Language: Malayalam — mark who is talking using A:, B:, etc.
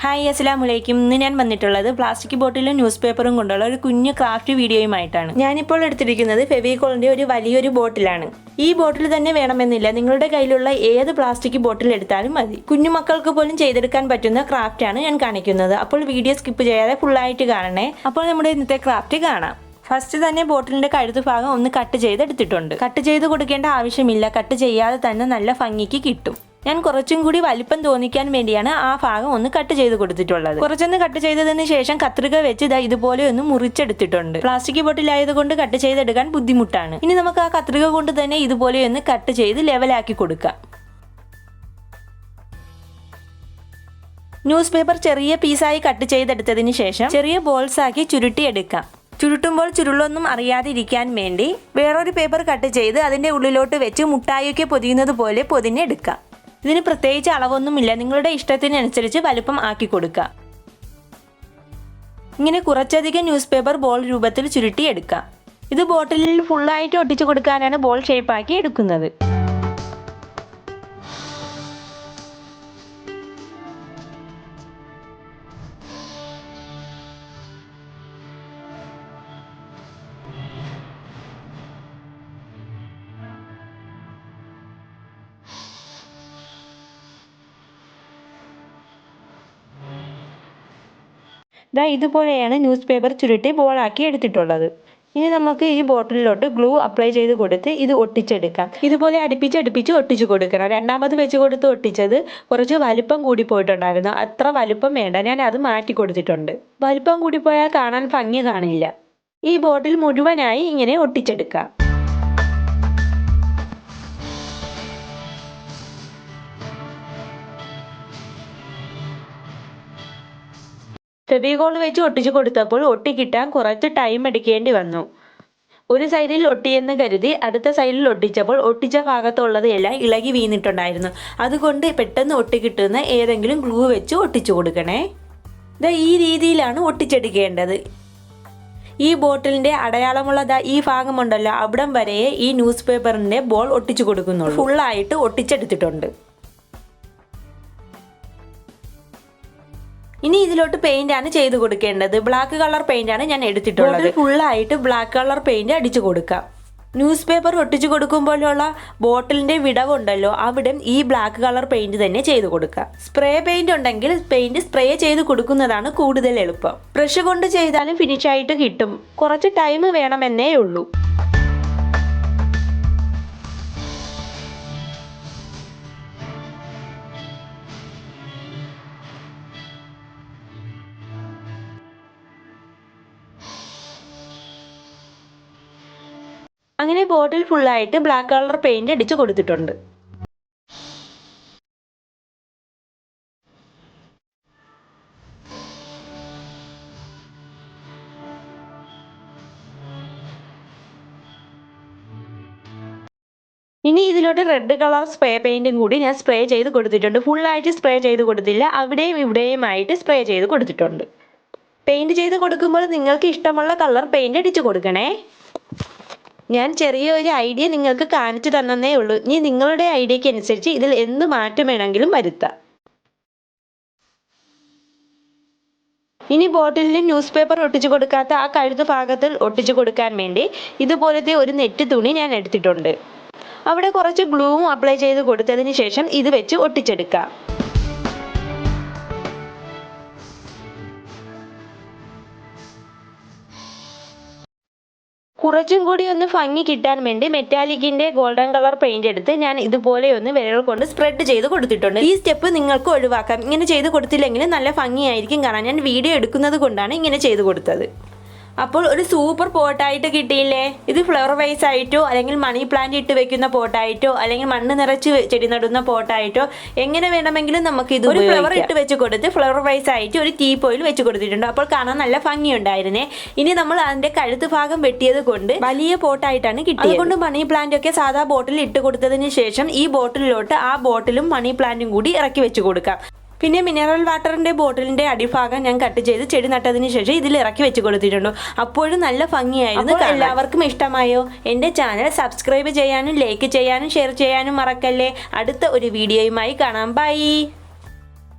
A: ഹായ് അസ്സലാമു അലൈക്കും ഇന്ന് ഞാൻ വന്നിട്ടുള്ളത് പ്ലാസ്റ്റിക് ബോട്ടിലും ന്യൂസ് പേപ്പറും കൊണ്ടുള്ള ഒരു കുഞ്ഞു ക്രാഫ്റ്റ് വീഡിയോയുമായിട്ടാണ്. ഞാനിപ്പോൾ എടുത്തിരിക്കുന്നത് ഫെവിക്കോളിന്റെ ഒരു വലിയൊരു ബോട്ടിലാണ്. ഈ ബോട്ടിൽ തന്നെ വേണമെന്നില്ല. നിങ്ങളുടെ കയ്യിലുള്ള ഏത് പ്ലാസ്റ്റിക് ബോട്ടിൽ എടുത്താലും മതി. കുഞ്ഞുമക്കൾക്ക് പോലും ചെയ്തെടുക്കാൻ പറ്റുന്ന ക്രാഫ്റ്റാണ് ഞാൻ കാണിക്കുന്നത്. അപ്പോൾ വീഡിയോ സ്കിപ്പ് ചെയ്യാതെ ഫുള്ളായിട്ട് കാണണേ. അപ്പോൾ നമ്മുടെ ഇന്നത്തെ ക്രാഫ്റ്റ് കാണാം. ഫസ്റ്റ് തന്നെ ബോട്ടിലിന്റെ കഴുത്ത് ഭാഗം ഒന്ന് കട്ട് ചെയ്ത് എടുത്തിട്ടുണ്ട് കട്ട് ചെയ്ത് കൊടുക്കേണ്ട ആവശ്യമില്ല. കട്ട് ചെയ്യാതെ തന്നെ നല്ല ഭംഗിക്ക് കിട്ടും. ഞാൻ കുറച്ചും കൂടി വലിപ്പം തോന്നിക്കാൻ വേണ്ടിയാണ് ആ ഭാഗം ഒന്ന് കട്ട് ചെയ്ത് കൊടുത്തിട്ടുള്ളത്. കുറച്ചൊന്ന് കട്ട് ചെയ്തതിന് ശേഷം കത്രിക വെച്ച് ഇതാ ഇതുപോലെ ഒന്ന് മുറിച്ചെടുത്തിട്ടുണ്ട്. പ്ലാസ്റ്റിക് ബോട്ടിൽ ആയതുകൊണ്ട് കട്ട് ചെയ്തെടുക്കാൻ ബുദ്ധിമുട്ടാണ്. ഇനി നമുക്ക് ആ കത്രിക കൊണ്ട് തന്നെ ഇതുപോലെ ഒന്ന് കട്ട് ചെയ്ത് ലെവലാക്കി കൊടുക്കാം. ന്യൂസ് പേപ്പർ ചെറിയ പീസായി കട്ട് ചെയ്തെടുത്തതിന് ശേഷം ചെറിയ ബോൾസ് ആക്കി ചുരുട്ടിയെടുക്കാം. ചുരുട്ടുമ്പോൾ ചുരുളൊന്നും അറിയാതിരിക്കാൻ വേണ്ടി വേറൊരു പേപ്പർ കട്ട് ചെയ്ത് അതിന്റെ ഉള്ളിലോട്ട് വെച്ച് മുട്ടായൊക്കെ പൊതിയുന്നത് പോലെ പൊതിഞ്ഞെടുക്കാം. ഇതിന് പ്രത്യേകിച്ച് അളവൊന്നുമില്ല. നിങ്ങളുടെ ഇഷ്ടത്തിനനുസരിച്ച് വലുപ്പം ആക്കി കൊടുക്കുക. ഇങ്ങനെ കുറച്ചധികം ന്യൂസ് പേപ്പർ ബോൾ രൂപത്തിൽ ചുരുട്ടിയെടുക്കാം ഇത് ബോട്ടിലിൽ ഫുള്ളായിട്ട് ഒട്ടിച്ചു കൊടുക്കാനാണ് ബോൾ ഷേപ്പാക്കി എടുക്കുന്നത്. ദാ ഇതുപോലെയാണ് ന്യൂസ് പേപ്പർ ചുരുട്ടി ബോളാക്കി എടുത്തിട്ടുള്ളത്. ഇനി നമുക്ക് ഈ ബോട്ടിലോട്ട് ഗ്ലൂ അപ്ലൈ ചെയ്ത് കൊടുത്ത് ഇത് ഒട്ടിച്ചെടുക്കാം. ഇതുപോലെ അടുപ്പിച്ച് അടുപ്പിച്ച് ഒട്ടിച്ചു കൊടുക്കണം. രണ്ടാമത് വെച്ച് കൊടുത്ത് ഒട്ടിച്ചത് കുറച്ച് വലിപ്പം കൂടി പോയിട്ടുണ്ടായിരുന്നു. അത്ര വലുപ്പം വേണ്ട. ഞാൻ അത് മാറ്റി കൊടുത്തിട്ടുണ്ട്. വലുപ്പം കൂടി പോയാൽ കാണാൻ ഭംഗി കാണില്ല. ഈ ബോട്ടിൽ മുഴുവനായി ഇങ്ങനെ ഒട്ടിച്ചെടുക്കാം. ഫെവികോൾ വെച്ച് ഒട്ടിച്ചു കൊടുത്തപ്പോൾ ഒട്ടി കിട്ടാൻ കുറച്ച് ടൈം എടുക്കേണ്ടി വന്നു. ഒരു സൈഡിൽ ഒട്ടിയെന്ന് കരുതി അടുത്ത സൈഡിൽ ഒട്ടിച്ചപ്പോൾ ഒട്ടിച്ച ഭാഗത്തുള്ളത് എല്ലാം ഇളകി വീണിട്ടുണ്ടായിരുന്നു. അതുകൊണ്ട് പെട്ടെന്ന് ഒട്ടിക്കിട്ടുന്ന ഏതെങ്കിലും ഗ്ലൂ വെച്ച് ഒട്ടിച്ചു കൊടുക്കണേ. ദാ ഈ രീതിയിലാണ് ഒട്ടിച്ചെടുക്കേണ്ടത്. ഈ ബോട്ടിലിന്റെ അടയാളമുള്ള ഈ ഭാഗമുണ്ടല്ലോ അവിടം വരെയേ ഈ ന്യൂസ് പേപ്പറിന്റെ ബോൾ ഒട്ടിച്ചു കൊടുക്കുന്നുള്ളൂ. ഫുള്ളായിട്ട് ഒട്ടിച്ചെടുത്തിട്ടുണ്ട്. ഇനി ഇതിലോട്ട് പെയിന്റ് ആണ് ചെയ്ത് കൊടുക്കേണ്ടത്. ബ്ലാക്ക് കളർ പെയിന്റ് ആണ് ഞാൻ എടുത്തിട്ടുള്ളത്. ഫുള്ളായിട്ട് ബ്ലാക്ക് കളർ പെയിന്റ് അടിച്ചു കൊടുക്കാം. ന്യൂസ് പേപ്പർ ഒട്ടിച്ചു കൊടുക്കുമ്പോഴുള്ള ബോട്ടിലിന്റെ വിടവുണ്ടല്ലോ അവിടെ ഈ ബ്ലാക്ക് കളർ പെയിന്റ് തന്നെ ചെയ്ത് കൊടുക്കാം സ്പ്രേ പെയിന്റ് ഉണ്ടെങ്കിൽ പെയിന്റ് സ്പ്രേ ചെയ്ത് കൊടുക്കുന്നതാണ് കൂടുതൽ എളുപ്പം. ബ്രഷ് കൊണ്ട് ചെയ്താലും ഫിനിഷ് ആയിട്ട് കിട്ടും. കുറച്ച് ടൈം വേണമെന്നേ ഉള്ളൂ. അങ്ങനെ ബോട്ടിൽ ഫുള്ളായിട്ട് ബ്ലാക്ക് കളർ പെയിന്റ് അടിച്ച് കൊടുത്തിട്ടുണ്ട്. ഇനി ഇതിലോട്ട് റെഡ് കളർ സ്പ്രേ പെയിന്റും കൂടി ഞാൻ സ്പ്രേ ചെയ്ത് കൊടുത്തിട്ടുണ്ട്. ഫുള്ളായിട്ട് സ്പ്രേ ചെയ്ത് കൊടുത്തില്ല. അവിടെയും ഇവിടെയുമായിട്ട് സ്പ്രേ ചെയ്ത് കൊടുത്തിട്ടുണ്ട്. പെയിന്റ് ചെയ്ത് കൊടുക്കുമ്പോൾ നിങ്ങൾക്ക് ഇഷ്ടമുള്ള കളർ പെയിന്റ് അടിച്ചു കൊടുക്കണേ. ഞാൻ ചെറിയൊരു ഐഡിയ നിങ്ങൾക്ക് കാണിച്ചു തന്നേ ഉള്ളൂ. ഇനി നിങ്ങളുടെ ഐഡിയയ്ക്ക് അനുസരിച്ച് ഇതിൽ എന്ത് മാറ്റം വേണമെങ്കിലും വരുത്താം. ഇനി ബോട്ടിലിൽ ന്യൂസ് പേപ്പർ ഒട്ടിച്ചു കൊടുക്കാത്ത ആ കഴുത്ത് ഭാഗത്തിൽ ഒട്ടിച്ചു കൊടുക്കാൻ വേണ്ടി ഇതുപോലത്തെ ഒരു നെറ്റ് തുണി ഞാൻ എടുത്തിട്ടുണ്ട്. അവിടെ കുറച്ച് ഗ്ലൂവും അപ്ലൈ ചെയ്ത് കൊടുത്തതിന് ശേഷം ഇത് വെച്ച് ഒട്ടിച്ചെടുക്കാം. കുറച്ചും കൂടി ഒന്ന് ഭംഗി കിട്ടാൻ വേണ്ടി മെറ്റാലിക്കിന്റെ ഗോൾഡൻ കളർ പെയിന്റ് എടുത്ത് ഞാൻ ഇതുപോലെ ഒന്ന് വിരൽ കൊണ്ട് സ്പ്രെഡ് ചെയ്ത് കൊടുത്തിട്ടുണ്ട്. ഈ സ്റ്റെപ്പ് നിങ്ങൾക്ക് ഒഴിവാക്കാം. ഇങ്ങനെ ചെയ്ത് കൊടുത്തില്ലെങ്കിൽ നല്ല ഭംഗിയായിരിക്കും. കാരണം ഞാൻ വീഡിയോ എടുക്കുന്നത് കൊണ്ടാണ് ഇങ്ങനെ ചെയ്ത് കൊടുത്തത്. അപ്പോൾ ഒരു സൂപ്പർ പോട്ടായിട്ട് കിട്ടിയില്ലേ? ഇത് ഫ്ലവർ വൈസ് ആയിട്ടോ അല്ലെങ്കിൽ മണി പ്ലാന്റ് ഇട്ട് വെക്കുന്ന പോട്ടായിട്ടോ അല്ലെങ്കിൽ മണ്ണ് നിറച്ച് ചെടി നടുന്ന പോട്ടായിട്ടോ എങ്ങനെ വേണമെങ്കിലും നമുക്ക് ഇത് ഒരു ഫ്ലവർ ഇട്ട് വെച്ച് കൊടുത്ത് ഫ്ലവർ വൈസ് ആയിട്ട് ഒരു ടീ പോയിൽ വെച്ച് കൊടുത്തിട്ടുണ്ട്. അപ്പോൾ കാണാൻ നല്ല ഭംഗിയുണ്ടായിരുന്നേ. ഇനി നമ്മൾ അതിന്റെ കഴുത്ത് ഭാഗം വെട്ടിയത് കൊണ്ട് വലിയ പോട്ടായിട്ടാണ് കിട്ടിയത്. അതുകൊണ്ട് മണി പ്ലാന്റ് ഒക്കെ സാധാ ബോട്ടിൽ ഇട്ട് കൊടുത്തതിന് ശേഷം ഈ ബോട്ടിലോട്ട് ആ ബോട്ടിലും മണി പ്ലാന്റും കൂടി ഇറക്കി വെച്ച് കൊടുക്കാം. പിന്നെ മിനറൽ വാട്ടറിന്റെ ബോട്ടിലിന്റെ അടിഭാഗം ഞാൻ കട്ട് ചെയ്ത് ചെടി നട്ടതിന് ശേഷം ഇതിൽ ഇറക്കി വെച്ച് കൊടുത്തിട്ടുണ്ട്. അപ്പോഴും നല്ല ഭംഗിയായിരുന്നു എല്ലാവർക്കും ഇഷ്ടമായോ? എന്റെ ചാനൽ സബ്സ്ക്രൈബ് ചെയ്യാനും ലൈക്ക് ചെയ്യാനും ഷെയർ ചെയ്യാനും മറക്കല്ലേ? അടുത്ത ഒരു വീഡിയോയുമായി കാണാം. ബൈ